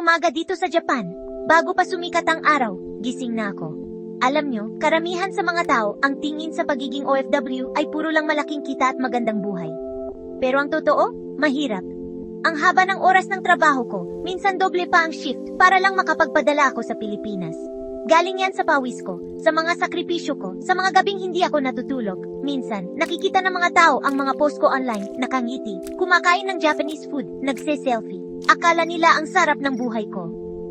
umaga dito sa Japan. Bago pa sumikat ang araw, gising na ako. Alam nyo, karamihan sa mga tao, ang tingin sa pagiging OFW ay puro lang malaking kita at magandang buhay. Pero ang totoo, mahirap. Ang haba ng oras ng trabaho ko, minsan doble pa ang shift para lang makapagpadala ako sa Pilipinas. Galing yan sa pawis ko, sa mga sakripisyo ko, sa mga gabing hindi ako natutulog. Minsan, nakikita ng mga tao ang mga post ko online, nakangiti, kumakain ng Japanese food, nagse-selfie. Akala nila ang sarap ng buhay ko.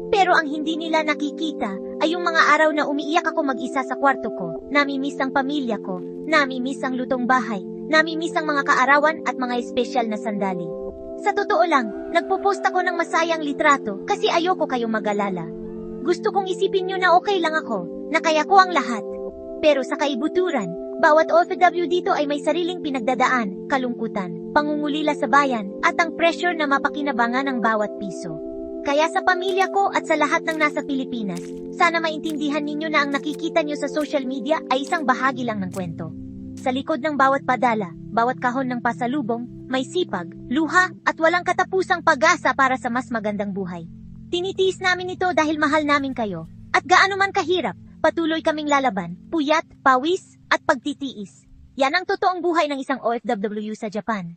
Pero ang hindi nila nakikita ay yung mga araw na umiiyak ako mag-isa sa kwarto ko, namimiss ang pamilya ko, namimiss ang lutong bahay, namimiss ang mga kaarawan at mga espesyal na sandali. Sa totoo lang, nagpo-post ako ng masayang litrato kasi ayoko kayong mag-alala. Gusto kong isipin nyo na okay lang ako, na kaya ko ang lahat. Pero sa kaibuturan, bawat OFW dito ay may sariling pinagdadaan, kalungkutan, pangungulila sa bayan, at ang pressure na mapakinabangan ng bawat piso. Kaya sa pamilya ko at sa lahat ng nasa Pilipinas, sana maintindihan ninyo na ang nakikita nyo sa social media ay isang bahagi lang ng kwento. Sa likod ng bawat padala, bawat kahon ng pasalubong, may sipag, luha, at walang katapusang pag-asa para sa mas magandang buhay. Tinitiis namin ito dahil mahal namin kayo. At gaano man kahirap, patuloy kaming lalaban, puyat, pawis, at pagtitiis. Yan ang totoong buhay ng isang OFW sa Japan.